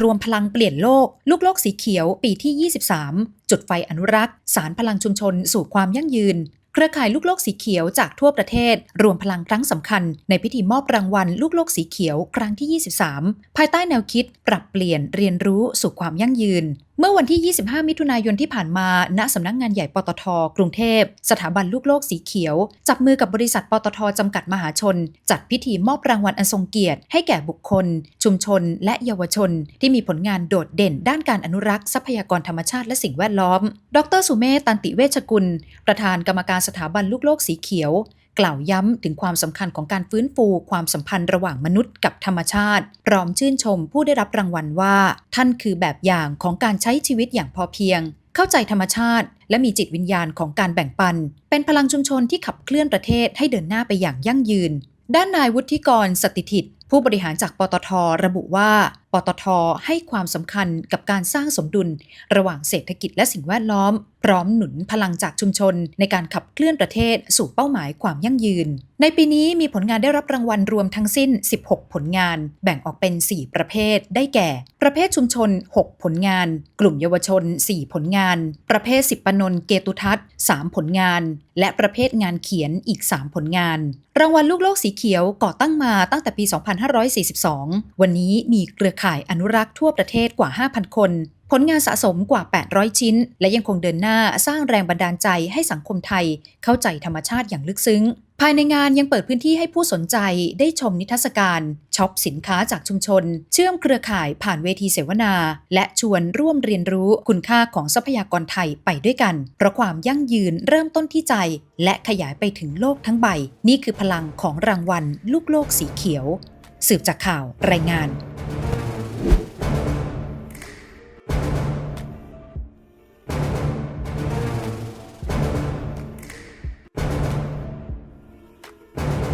รวมพลังเปลี่ยนโลก ลูกโลกสีเขียวปีที่ 23 จุดไฟอนุรักษ์ สารพลังชุมชนสู่ความยั่งยืน เครือข่ายลูกโลกสีเขียวจากทั่วประเทศ รวมพลังครั้งสำคัญ ในพิธีมอบรางวัลลูกโลกสีเขียวครั้งที่ 23 ภายใต้แนวคิด ปรับเปลี่ยนเรียนรู้สู่ความยั่งยืน เมื่อวันที่ 25 มิถุนายนที่ผ่านมา ณ สำนักงานใหญ่ปตท กรุงเทพ สถาบันลูกโลกสีเขียว จับมือกับบริษัทปตท จำกัดมหาชน จัดพิธีมอบรางวัลอันทรงเกียรติ ให้แก่บุคคล ชุมชน และเยาวชน ที่มีผลงานโดดเด่น ด้านการอนุรักษ์ทรัพยากรธรรมชาติและสิ่งแวดล้อม ดรสุเมธตันติเวชกุล ประธานกรรมการสถาบันลูกโลกสีเขียว กล่าวย้ำถึงความสำคัญของการฟื้นฟูความสัมพันธ์ระหว่างมนุษย์กับธรรมชาติ พร้อมชื่นชมผู้ได้รับรางวัลว่า ท่านคือแบบอย่างของการใช้ชีวิตอย่างพอเพียง เข้าใจธรรมชาติ และมีจิตวิญญาณของการแบ่งปัน เป็นพลังชุมชนที่ขับเคลื่อนประเทศให้เดินหน้าไปอย่างยั่งยืน ด้านนายวุฒิกรสติทิตผู้บริหารจากปตท ระบุว่าปตทให้ความสำคัญกับการสร้างสมดุล ระหว่างเศรษฐกิจและสิ่งแวดล้อม พร้อมหนุนพลังจากชุมชน ในการขับเคลื่อนประเทศสู่เป้าหมายความยั่งยืน ในปีนี้มีผลงานได้รับรางวัลรวมทั้งสิ้น 16 ผลงาน แบ่งออกเป็น 4 ประเภท ได้แก่ ประเภทชุมชน 6 ผลงาน กลุ่มเยาวชน 4 ผลงาน ประเภทสิบปนนเกตุทัศน์3ผลงาน และประเภทงานเขียนอีก 3 ผลงาน รางวัลลูกโลกสีเขียวก่อตั้งมาตั้งแต่ปี 2542 วันนี้มีเครือข่ายอนุรักษ์ทั่วประเทศกว่า 5,000 คน ผลงานสะสมกว่า 800 ชิ้น และยังคงเดินหน้าสร้างแรงบันดาลใจให้สังคมไทย เข้าใจธรรมชาติอย่างลึกซึ้ง ภายในงานยังเปิดพื้นที่ให้ผู้สนใจได้ชมนิทรรศการช็อปสินค้าจากชุมชน เชื่อมเครือข่ายผ่านเวทีเสวนา และชวนร่วมเรียนรู้คุณค่าของทรัพยากรไทยไปด้วยกัน เพราะความยั่งยืนเริ่มต้นที่ใจ และขยายไปถึงโลกทั้งใบ นี่คือพลังของรางวัล ลูกโลกสีเขียว สืบจากข่าวรายงาน